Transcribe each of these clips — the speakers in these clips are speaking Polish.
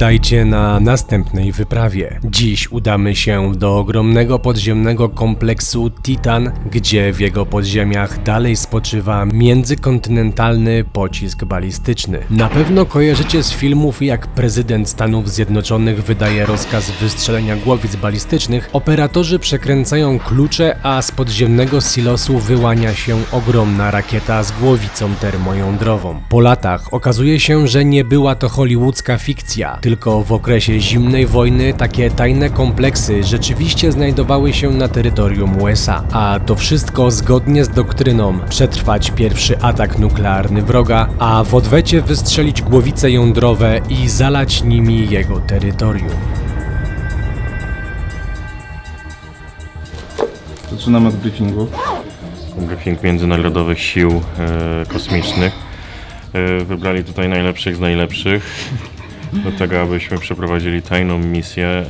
Witajcie na następnej wyprawie. Dziś udamy się do ogromnego podziemnego kompleksu Titan, gdzie w jego podziemiach dalej spoczywa międzykontynentalny pocisk balistyczny. Na pewno kojarzycie z filmów, jak prezydent Stanów Zjednoczonych wydaje rozkaz wystrzelenia głowic balistycznych, operatorzy przekręcają klucze, a z podziemnego silosu wyłania się ogromna rakieta z głowicą termojądrową. Po latach okazuje się, że nie była to hollywoodzka fikcja, tylko w okresie zimnej wojny takie tajne kompleksy rzeczywiście znajdowały się na terytorium USA. A to wszystko zgodnie z doktryną przetrwać pierwszy atak nuklearny wroga, a w odwecie wystrzelić głowice jądrowe i zalać nimi jego terytorium. Zaczynamy od briefingu. briefing Międzynarodowych Sił e, Kosmicznych. E, wybrali tutaj najlepszych z najlepszych do tego, abyśmy przeprowadzili tajną misję e,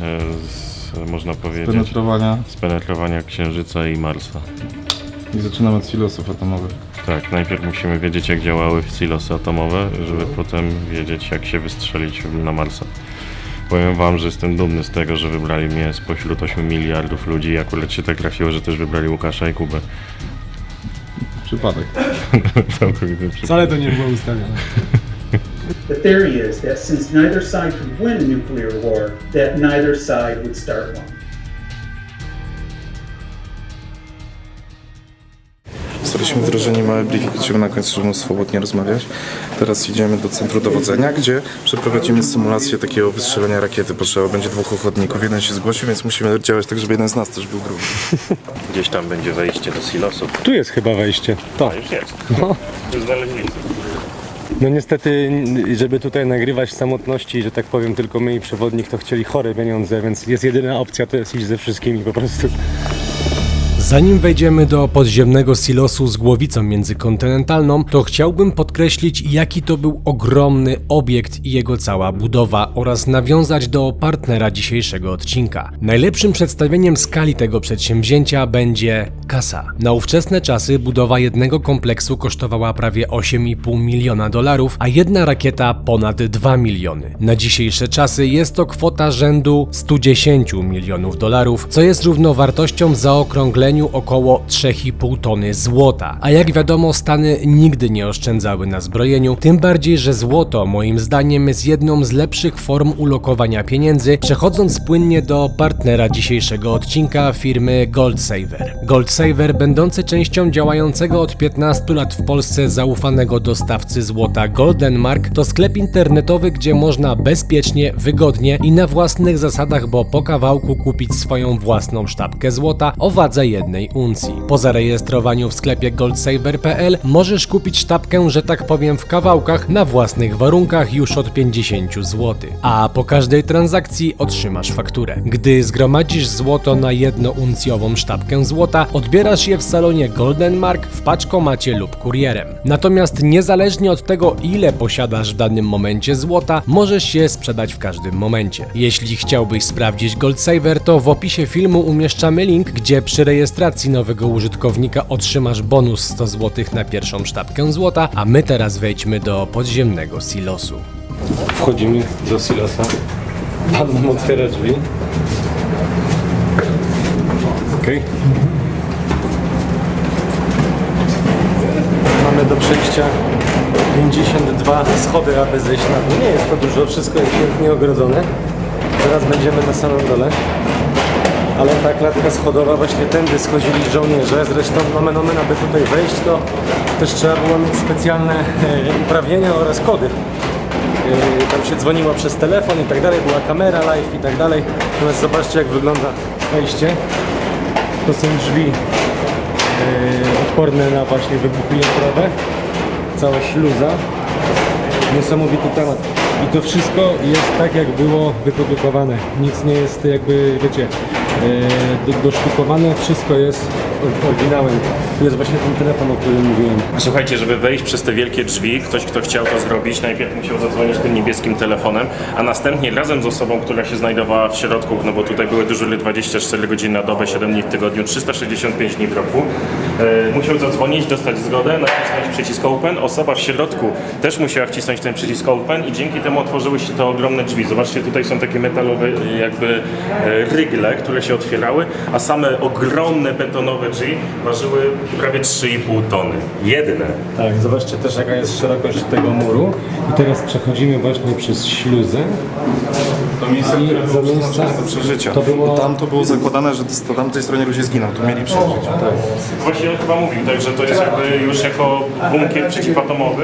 z, można powiedzieć, Penetrowania spenetrowania Księżyca i Marsa. i zaczynamy od silosów atomowych. Tak, najpierw musimy wiedzieć, jak działały silosy atomowe, żeby potem wiedzieć, jak się wystrzelić na Marsa. Powiem wam, że jestem dumny z tego, że wybrali mnie spośród 8 miliardów ludzi. Akurat się tak trafiło, że też wybrali Łukasza i Kubę. Przypadek. Całkowity przypadek. Wcale to nie było ustawione. The theory is that since neither side could win a nuclear war, that neither side would start one. Staliśmy wdrożeni mały briefing, chcemy na końcu, żeby móc swobodnie rozmawiać. Teraz idziemy do centrum dowodzenia, gdzie przeprowadzimy symulację takiego wystrzelenia rakiety. Potrzeba będzie dwóch ochotników. Jeden się zgłosił, więc musimy działać tak, żeby jeden z nas też był gruby. Gdzieś tam będzie wejście do silosów. Tu jest chyba wejście. To. A już jest. Już znaleźliśmy. No niestety, żeby tutaj nagrywać w samotności, że tak powiem, tylko my i przewodnik to chcieli chore pieniądze, więc jest jedyna opcja, to jest iść ze wszystkimi po prostu. Zanim wejdziemy do podziemnego silosu z głowicą międzykontynentalną, to chciałbym podkreślić, jaki to był ogromny obiekt i jego cała budowa oraz nawiązać do partnera dzisiejszego odcinka. Najlepszym przedstawieniem skali tego przedsięwzięcia będzie kasa. Na ówczesne czasy budowa jednego kompleksu kosztowała prawie 8,5 miliona dolarów, a jedna rakieta ponad 2 miliony. Na dzisiejsze czasy jest to kwota rzędu 110 milionów dolarów, co jest równowartością w zaokrągleniu około 3,5 tony złota. A jak wiadomo, Stany nigdy nie oszczędzały na zbrojeniu, tym bardziej, że złoto moim zdaniem jest jedną z lepszych form ulokowania pieniędzy, przechodząc płynnie do partnera dzisiejszego odcinka firmy Goldsaver. Goldsaver, będący częścią działającego od 15 lat w Polsce zaufanego dostawcy złota Golden Mark, to sklep internetowy, gdzie można bezpiecznie, wygodnie i na własnych zasadach, bo po kawałku kupić swoją własną sztabkę złota o wadze jednej uncji. Po zarejestrowaniu w sklepie goldsaver.pl możesz kupić sztabkę, że tak powiem, w kawałkach na własnych warunkach już od 50 zł. A po każdej transakcji otrzymasz fakturę. Gdy zgromadzisz złoto na jednouncjową sztabkę złota, odbierasz je w salonie Golden Mark w paczkomacie lub kurierem. Natomiast niezależnie od tego, ile posiadasz w danym momencie złota, możesz się sprzedać w każdym momencie. Jeśli chciałbyś sprawdzić Goldsaver, to w opisie filmu umieszczamy link, gdzie przy rejestracji nowego użytkownika otrzymasz bonus 100 zł na pierwszą sztabkę złota, a my teraz wejdźmy do podziemnego silosu. Wchodzimy do silosa. Pan nam otwiera drzwi. Okej. Mamy do przejścia 52 schody, aby zejść na dół. Nie jest to dużo, wszystko jest pięknie ogrodzone. Zaraz będziemy na samym dole. Ale ta klatka schodowa, właśnie tędy schodzili żołnierze. Zresztą nomen omen, aby tutaj wejść, to też trzeba było mieć specjalne e, uprawnienia oraz kody. E, tam się dzwoniło przez telefon i tak dalej, była kamera live i tak dalej. Natomiast zobaczcie jak wygląda wejście. To są drzwi e, odporne na właśnie wybuchy jądrowe. Cała śluza. Niesamowity temat. I to wszystko jest tak, jak było wyprodukowane. Nic nie jest jakby, wiecie, e, do- dosztukowane. Wszystko jest oryginałem. Tu jest właśnie ten telefon, o którym mówiłem. Słuchajcie, żeby wejść przez te wielkie drzwi, ktoś, kto chciał to zrobić, najpierw musiał zadzwonić tym niebieskim telefonem, a następnie razem z osobą, która się znajdowała w środku, no bo tutaj były dyżury 24 godziny na dobę, 7 dni w tygodniu, 365 dni w roku, e, musiał zadzwonić, dostać zgodę, nacisnąć przycisk open. Osoba w środku też musiała wcisnąć ten przycisk open i dzięki temu otworzyły się te ogromne drzwi. Zobaczcie, tutaj są takie metalowe e, jakby e, rygle, które się otwierały, a same ogromne betonowe ważyły prawie 3,5 tony. Jedne. Tak, zobaczcie też jaka jest szerokość tego muru. I teraz przechodzimy właśnie przez śluzę. To miejsce, I które było miejsca- przeżycia. to było- Bo tam to było zakładane, że po tamtej stronie ludzie zginął, tu mieli przeżyć. Właśnie on chyba mówił, tak, że to jest jakby już jako bunkier przeciwatomowy.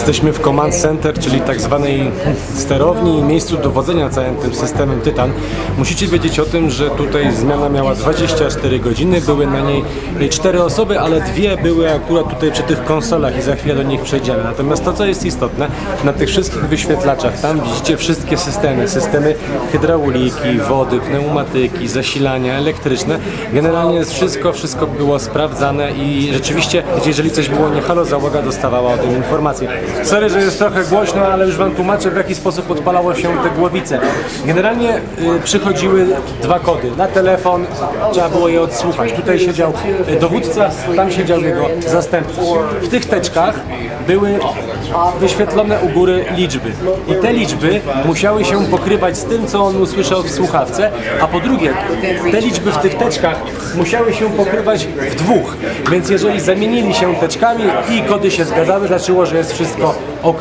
Jesteśmy w Command Center, czyli tak zwanej sterowni i miejscu dowodzenia całym tym systemem Tytan. Musicie wiedzieć o tym, że tutaj zmiana miała 24 godziny, były na niej 4 osoby, ale dwie były akurat tutaj przy tych konsolach i za chwilę do nich przejdziemy. Natomiast to, co jest istotne, na tych wszystkich wyświetlaczach, tam widzicie wszystkie systemy, systemy hydrauliki, wody, pneumatyki, zasilania elektryczne. Generalnie wszystko, wszystko było sprawdzane i rzeczywiście, jeżeli coś było nie halo, załoga dostawała o tym informację. Sorry, że jest trochę głośno, ale już Wam tłumaczę, w jaki sposób odpalało się te głowice. Generalnie y, przychodziły dwa kody. Na telefon trzeba było je odsłuchać. Tutaj siedział y, dowódca, tam siedział jego zastępca. W tych teczkach były wyświetlone u góry liczby. I te liczby musiały się pokrywać z tym, co on usłyszał w słuchawce, a po drugie, te liczby w tych teczkach musiały się pokrywać w dwóch. Więc jeżeli zamienili się teczkami i kody się zgadzały, znaczyło, że jest wszystko 好 ok.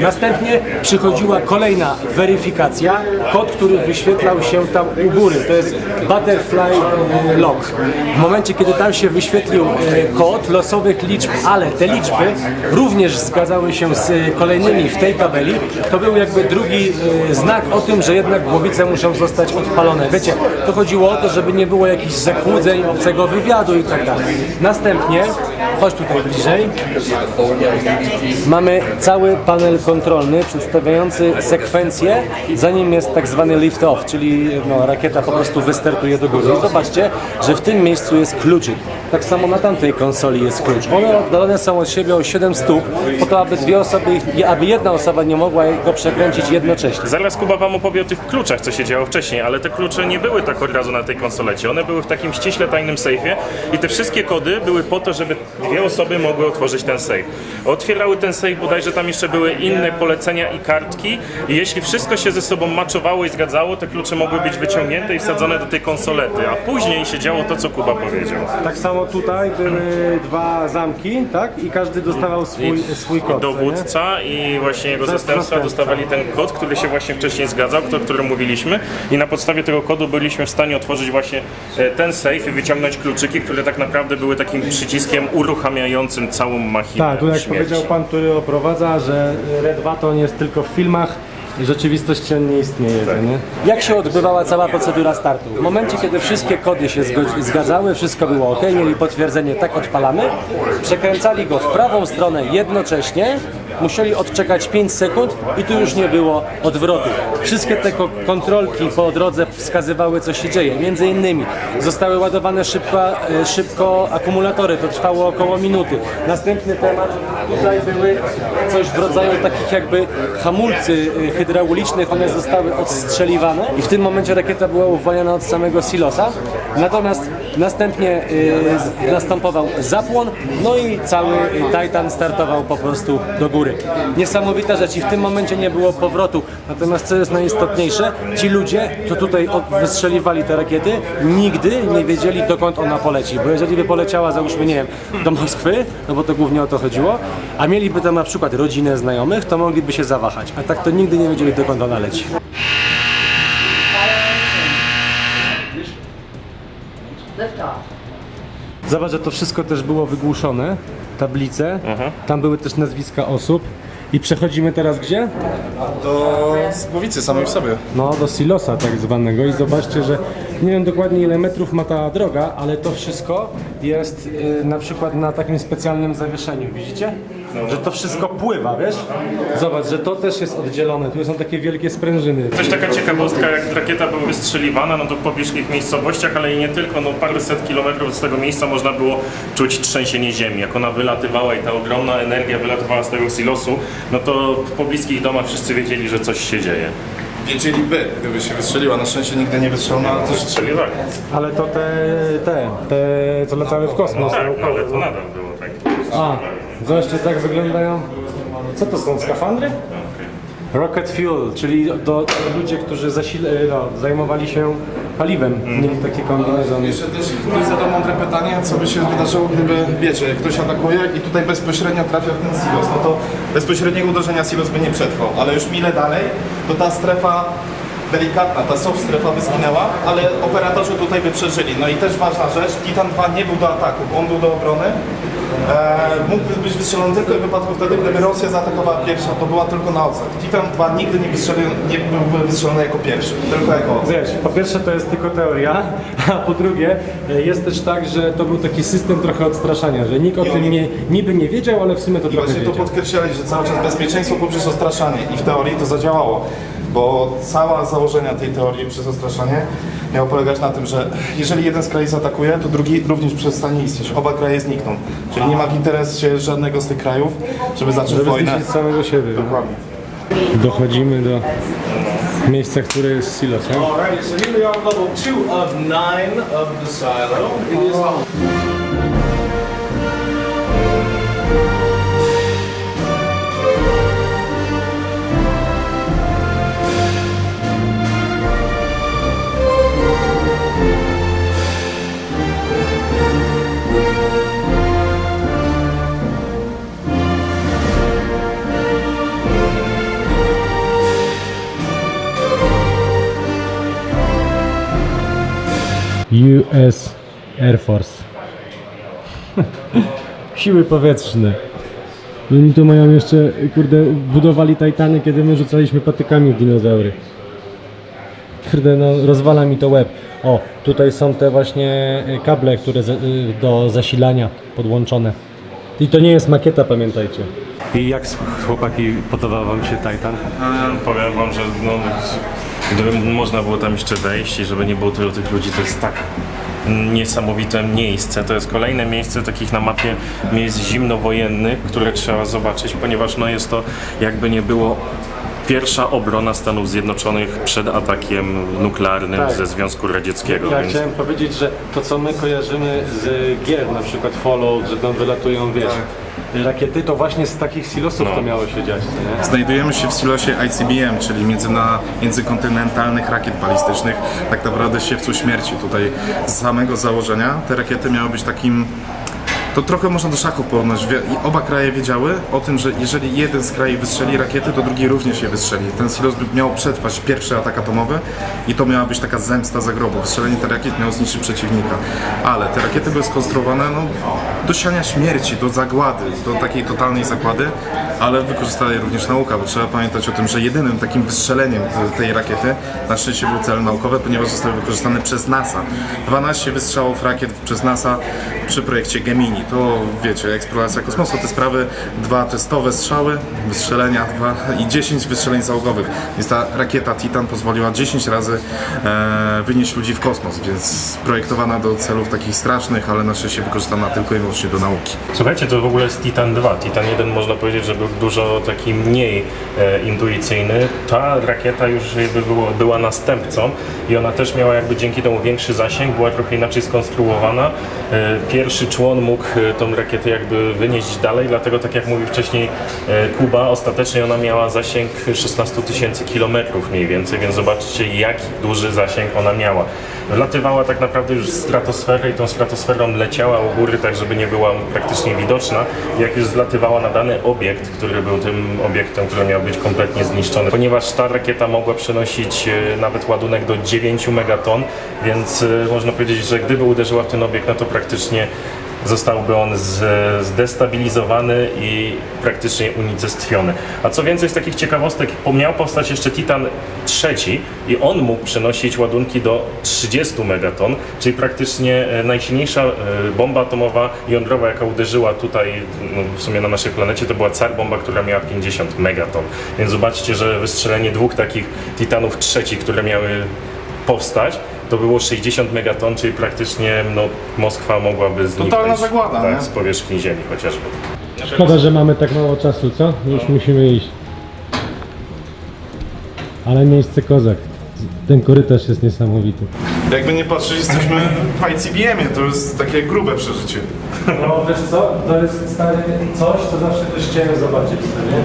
Następnie przychodziła kolejna weryfikacja, kod, który wyświetlał się tam u góry. To jest Butterfly e, Lock. W momencie, kiedy tam się wyświetlił e, kod losowych liczb, ale te liczby również zgadzały się z e, kolejnymi w tej tabeli, to był jakby drugi znak o tym, że jednak głowice muszą zostać odpalone. Wiecie, to chodziło o to, żeby nie było jakichś zakłóceń obcego wywiadu i tak dalej. Następnie, chodź tutaj bliżej, mamy cały panel kontrolny przedstawiający sekwencję, zanim jest tak zwany lift off, czyli no, rakieta po prostu wystartuje do góry. I zobaczcie, że w tym miejscu jest kluczyk. Tak samo na tamtej konsoli jest klucz. One oddalone są od siebie o 7 stóp, po to, aby dwie osoby, aby jedna osoba nie mogła go przekręcić jednocześnie. Zaraz Kuba wam opowie o tych kluczach, co się działo wcześniej, ale te klucze nie były tak od razu na tej konsolecie. One były w takim ściśle tajnym sejfie i te wszystkie kody były po to, żeby dwie osoby mogły otworzyć ten sejf. Otwierały ten sejf, bodajże tam jeszcze były inne polecenia i kartki i jeśli wszystko się ze sobą maczowało i zgadzało, te klucze mogły być wyciągnięte i wsadzone do tej konsolety, a później się działo to, co Kuba powiedział. Tak samo tutaj były dwa zamki, tak? I każdy dostawał swój, swój kod. Dowódca i właśnie jego zastępca. dostawali ten kod, który się właśnie wcześniej zgadzał, o którym mówiliśmy i na podstawie tego kodu byliśmy w stanie otworzyć właśnie e, ten safe i wyciągnąć kluczyki, które tak naprawdę były takim przyciskiem uruchamiającym całą machinę Tak, tu jak śmierci. powiedział pan, który oprowadza, że Red Baton jest tylko w filmach, rzeczywistość nie istnieje, Tak. nie? Jak się odbywała cała procedura startu? W momencie, kiedy wszystkie kody się zgadzały, wszystko było ok, mieli potwierdzenie, tak odpalamy, przekręcali go w prawą stronę jednocześnie, musieli odczekać 5 sekund i tu już nie było odwrotu. Wszystkie te ko- kontrolki po drodze wskazywały, co się dzieje. Między innymi zostały ładowane szybko, e, szybko akumulatory, to trwało około minuty. Następny temat, tutaj były coś w rodzaju takich jakby hamulcy e, hydraulicznych, one zostały odstrzeliwane i w tym momencie rakieta była uwalniana od samego silosa. Natomiast następnie z- następował zapłon, no i cały Titan startował po prostu do góry. Niesamowita rzecz i w tym momencie nie było powrotu. Natomiast co jest najistotniejsze, ci ludzie, co tutaj wystrzeliwali te rakiety, nigdy nie wiedzieli dokąd ona poleci. Bo jeżeli by poleciała, załóżmy, nie wiem, do Moskwy, no bo to głównie o to chodziło, a mieliby tam na przykład rodzinę znajomych, to mogliby się zawahać. A tak to nigdy nie wiedzieli dokąd ona leci. Zobacz, że to wszystko też było wygłuszone, tablice, tam były też nazwiska osób. I przechodzimy teraz gdzie? Do głowicy samej w sobie. No, do silosa tak zwanego i zobaczcie, że Nie wiem dokładnie ile metrów ma ta droga, ale to wszystko jest y, na przykład na takim specjalnym zawieszeniu, widzicie? Że to wszystko pływa, wiesz? Zobacz, że to też jest oddzielone, tu są takie wielkie sprężyny. Też taka ciekawostka, jak rakieta była wystrzeliwana, no to w pobliskich miejscowościach, ale i nie tylko, no paręset kilometrów z tego miejsca można było czuć trzęsienie ziemi. Jak ona wylatywała i ta ogromna energia wylatywała z tego silosu, no to w pobliskich domach wszyscy wiedzieli, że coś się dzieje. Wiedzieliby, gdyby się wystrzeliła. Na szczęście nigdy nie wystrzelono, ale też Czyli tak. Ale to te, te, te co latały w kosmos. Tak, no, ale to nadal było tak. A, zobaczcie, tak wyglądają. Co to są, skafandry? Rocket fuel, czyli to ludzie, którzy zasile, no, zajmowali się paliwem, mieli takie kombinezony. Jeszcze też ktoś zadał mądre pytanie, co by się wydarzyło, gdyby, wiecie, ktoś atakuje i tutaj bezpośrednio trafia w ten silos, no to bezpośredniego uderzenia silos by nie przetrwał, ale już mile dalej, to ta strefa delikatna, ta soft strefa by zginęła, ale operatorzy tutaj by przeżyli. No i też ważna rzecz, Titan 2 nie był do ataku, on był do obrony. Eee, mógłby być wystrzelony tylko w wypadku wtedy, gdyby Rosja zaatakowała pierwsza, to była tylko na odsek. Titan 2 nigdy nie, wystrzelił, nie byłby wystrzelony jako pierwszy, tylko jako odsek. Wiesz, po pierwsze to jest tylko teoria, a po drugie e, jest też tak, że to był taki system trochę odstraszania, że nikt o tym nie, niby nie wiedział, ale w sumie to I trochę właśnie to wiedział. podkreślali, że cały czas bezpieczeństwo poprzez odstraszanie i w teorii to zadziałało, bo cała założenia tej teorii przez odstraszanie miało polegać na tym, że jeżeli jeden z krajów zaatakuje, to drugi również przestanie istnieć. Oba kraje znikną. Czyli nie ma w interesie żadnego z tych krajów, żeby zacząć Żeby wojnę. zniszczyć samego siebie. no. Dokładnie. Dochodzimy do miejsca, które jest silosem. Alrighty, so here we are, level two of nine of the silo. It is US Air Force. Siły powietrzne. Oni tu mają jeszcze, kurde, budowali Titany, kiedy my rzucaliśmy patykami w dinozaury. Kurde, no rozwala mi to łeb. O, tutaj są te właśnie y, kable, które za- y, do zasilania podłączone. I to nie jest makieta, pamiętajcie. I jak chłopaki podobał wam się Titan? Powiem wam, że no, gdyby można było tam jeszcze wejść i żeby nie było tylu tych ludzi, to jest tak niesamowite miejsce. To jest kolejne miejsce takich na mapie miejsc zimnowojennych, które trzeba zobaczyć, ponieważ no, jest to jakby nie było pierwsza obrona Stanów Zjednoczonych przed atakiem nuklearnym Tak. ze Związku Radzieckiego. Ja więc... chciałem powiedzieć, że to co my kojarzymy z gier, na przykład Fallout, że tam wylatują, wiesz, rakiety, to właśnie z takich silosów No. to miało się dziać, nie? Znajdujemy się w silosie ICBM, czyli międzyna, międzykontynentalnych rakiet balistycznych, tak naprawdę siewcu śmierci. Tutaj z samego założenia te rakiety miały być takim to trochę można do szachów porównać. I Oba kraje wiedziały o tym, że jeżeli jeden z krajów wystrzeli rakiety, to drugi również je wystrzeli. Ten silos miał przetrwać pierwszy atak atomowy i to miała być taka zemsta za grobu. Wystrzelenie tych rakiet miało zniszczyć przeciwnika. Ale te rakiety były skonstruowane no, do siania śmierci, do zagłady, do takiej totalnej zagłady, ale wykorzystała je również nauka, bo trzeba pamiętać o tym, że jedynym takim wystrzeleniem tej rakiety na szczęście był cel naukowy, ponieważ zostały wykorzystane przez NASA. 12 wystrzałów rakiet przez NASA przy projekcie Gemini. To wiecie, eksploracja kosmosu, te sprawy, dwa testowe strzały, wystrzelenia dwa i 10 wystrzeleń załogowych. Więc ta rakieta Titan pozwoliła 10 razy e, wynieść ludzi w kosmos, więc projektowana do celów takich strasznych, ale na szczęście wykorzystana tylko i wyłącznie do nauki. Słuchajcie, to w ogóle jest Titan 2. Titan 1 można powiedzieć, że był dużo taki mniej e, intuicyjny. Ta rakieta już jakby było, była następcą i ona też miała jakby dzięki temu większy zasięg, była trochę inaczej skonstruowana. E, pierwszy człon mógł e, tą rakietę jakby wynieść dalej, dlatego tak jak mówił wcześniej e, Kuba, ostatecznie ona miała zasięg 16 tysięcy kilometrów mniej więcej, więc zobaczcie jaki duży zasięg ona miała. Wlatywała tak naprawdę już w stratosferę i tą stratosferą leciała u góry, tak żeby nie była praktycznie widoczna. Jak już zlatywała na dany obiekt, który był tym obiektem, który miał być kompletnie zniszczony, ponieważ ta rakieta mogła przenosić e, nawet ładunek do 9 megaton, więc e, można powiedzieć, że gdyby uderzyła w ten obiekt, no to praktycznie zostałby on zdestabilizowany i praktycznie unicestwiony. A co więcej z takich ciekawostek, miał powstać jeszcze Titan trzeci i on mógł przenosić ładunki do 30 megaton, czyli praktycznie e, najsilniejsza e, bomba atomowa jądrowa, jaka uderzyła tutaj no, w sumie na naszej planecie, to była car bomba, która miała 50 megaton. Więc zobaczcie, że wystrzelenie dwóch takich Titanów trzecich, które miały powstać, to było 60 megaton, czyli praktycznie no, Moskwa mogłaby zniknąć Totalna zagłada, tak, z powierzchni Ziemi chociażby. Szkoda, że mamy tak mało czasu, co? Już musimy iść. Ale miejsce kozak. Ten korytarz jest niesamowity. Jakby nie patrzeć, jesteśmy w ICBM-ie, to jest takie grube przeżycie. No wiesz co, to jest stary coś, co zawsze też chciałem zobaczyć, co nie?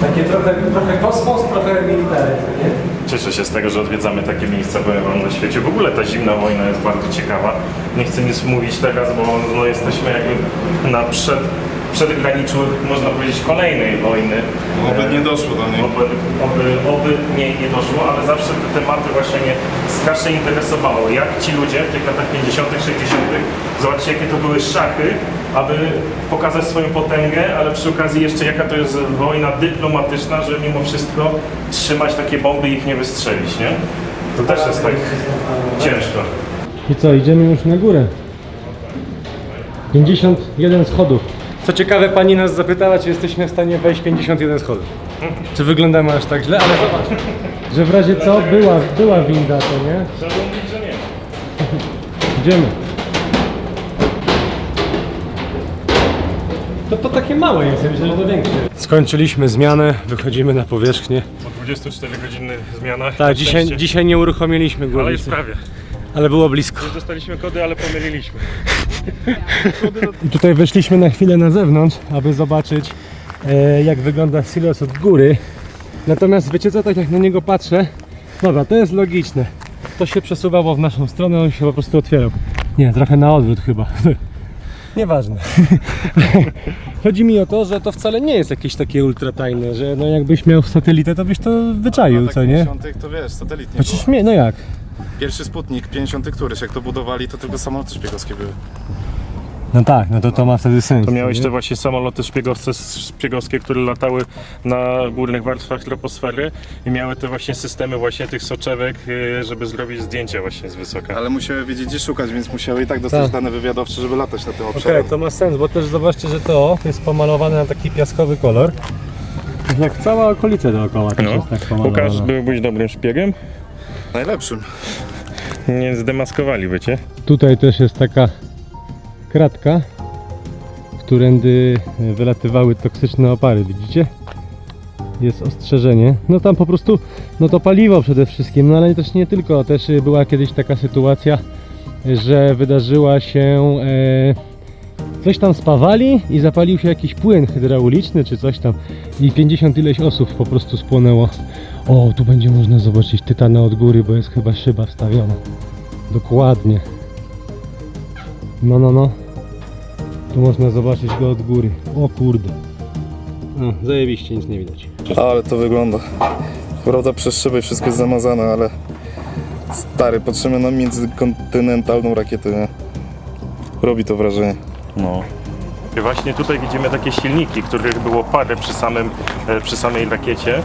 Takie trochę, trochę kosmos, trochę military, nie? Cieszę się z tego, że odwiedzamy takie miejsca, na świecie. W ogóle ta zimna wojna jest bardzo ciekawa. Nie chcę nic mówić teraz, bo no, jesteśmy jakby na przed, przedgraniczu, można powiedzieć, kolejnej wojny. Oby nie doszło do niej. Oby, oby, oby nie, nie doszło, ale zawsze te tematy właśnie mnie strasznie interesowało. Jak ci ludzie w tych latach 50., 60., zobaczcie jakie to były szachy, aby pokazać swoją potęgę, ale przy okazji jeszcze jaka to jest wojna dyplomatyczna, że mimo wszystko trzymać takie bomby i ich nie wystrzelić, nie? To też jest tak ciężko. I co, idziemy już na górę. 51 schodów. Co ciekawe, pani nas zapytała, czy jesteśmy w stanie wejść 51 schodów. Czy wyglądamy aż tak źle, ale zobacz, że w razie co była, była winda, to nie? Trzeba mówić, że nie. Idziemy. To to takie małe jest, ja myślę, że to większe. Skończyliśmy zmianę, wychodzimy na powierzchnię. Po 24-godzinnych zmianach. Tak, dzisiaj, dzisiaj nie uruchomiliśmy Ale głowicy, już prawie. ale było blisko. Dostaliśmy kody, ale pomyliliśmy. I tutaj weszliśmy na chwilę na zewnątrz, aby zobaczyć e, jak wygląda silos od góry. Natomiast wiecie co, tak jak na niego patrzę, dobra, to jest logiczne. To się przesuwało w naszą stronę, on się po prostu otwierał. Nie, trochę na odwrót chyba. Nieważne. Chodzi mi o to, że to wcale nie jest jakieś takie ultratajne, że no jakbyś miał satelitę, to byś to wyczaił, co nie? to wiesz, satelit nie Chociaż mnie, no jak? Pierwszy Sputnik, 50 któryś, jak to budowali, to tylko samoloty szpiegowskie były. No tak, no to to ma wtedy sens. To miałeś nie? te właśnie samoloty szpiegowce, szpiegowskie, które latały na górnych warstwach troposfery i miały te właśnie systemy właśnie tych soczewek, y, żeby zrobić zdjęcia właśnie z wysoka. Ale musiały wiedzieć gdzie szukać, więc musiały i tak dostać Tak. dane wywiadowcze, żeby latać na tym Okej, obszarze. to ma sens, bo też zobaczcie, że to jest pomalowane na taki piaskowy kolor. Jak cała okolica dookoła też No, jest tak pomalowana. Łukasz, byłbyś dobrym szpiegiem? Najlepszym. Nie zdemaskowaliby cię. Tutaj też jest taka kratka, którędy wylatywały toksyczne opary, widzicie? Jest ostrzeżenie. No tam po prostu, no to paliwo przede wszystkim, no ale też nie tylko. Też y, była kiedyś taka sytuacja, że wydarzyła się... E, Coś tam spawali i zapalił się jakiś płyn hydrauliczny czy coś tam i 50 ileś osób po prostu spłonęło. O, tu będzie można zobaczyć tytana od góry, bo jest chyba szyba wstawiona. Dokładnie. No, no, no. Tu można zobaczyć go od góry. O kurde. No, zajebiście, nic nie widać. Ale to wygląda. Prawda przez szybę wszystko jest zamazane, ale stary, patrzymy na międzykontynentalną rakietę, nie? Robi to wrażenie. No. I właśnie tutaj widzimy takie silniki, których było parę przy, samym, e, przy samej rakiecie.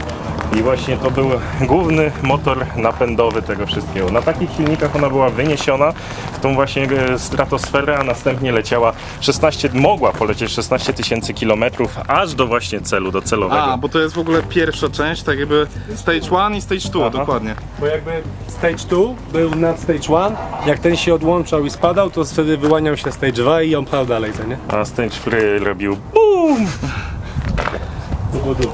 I właśnie to był główny motor napędowy tego wszystkiego. Na takich silnikach ona była wyniesiona w tą właśnie e, stratosferę, a następnie leciała 16, mogła polecieć 16 tysięcy kilometrów aż do właśnie celu docelowego. A, bo to jest w ogóle pierwsza część, tak jakby stage 1 i stage 2, dokładnie. Bo jakby stage 2 był nad stage 1, jak ten się odłączał i spadał, to wtedy wyłaniał się stage 2 i on pchał dalej, co nie? A stage free robił BUM! Ubudu.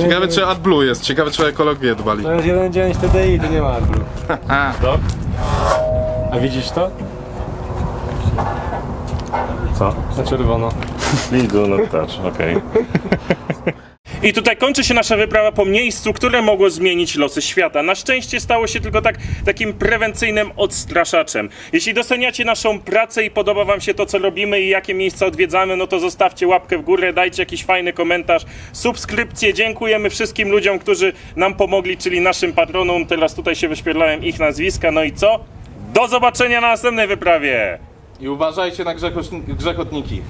Ciekawe czy AdBlue jest, ciekawe czy o ekologię dbali. To jest jeden dzień wtedy i tu nie ma AdBlue. To? A widzisz to? Co? Na czerwono. Do not touch, okej. I tutaj kończy się nasza wyprawa po miejscu, które mogło zmienić losy świata. Na szczęście stało się tylko tak takim prewencyjnym odstraszaczem. Jeśli doceniacie naszą pracę i podoba wam się to, co robimy i jakie miejsca odwiedzamy, no to zostawcie łapkę w górę, dajcie jakiś fajny komentarz, subskrypcję. Dziękujemy wszystkim ludziom, którzy nam pomogli, czyli naszym patronom. Teraz tutaj się wyświetlałem ich nazwiska. No i co? Do zobaczenia na następnej wyprawie! I uważajcie na grzechotniki.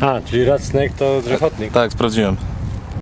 A, czyli Rat Snake to grzechotnik. Tak, sprawdziłem.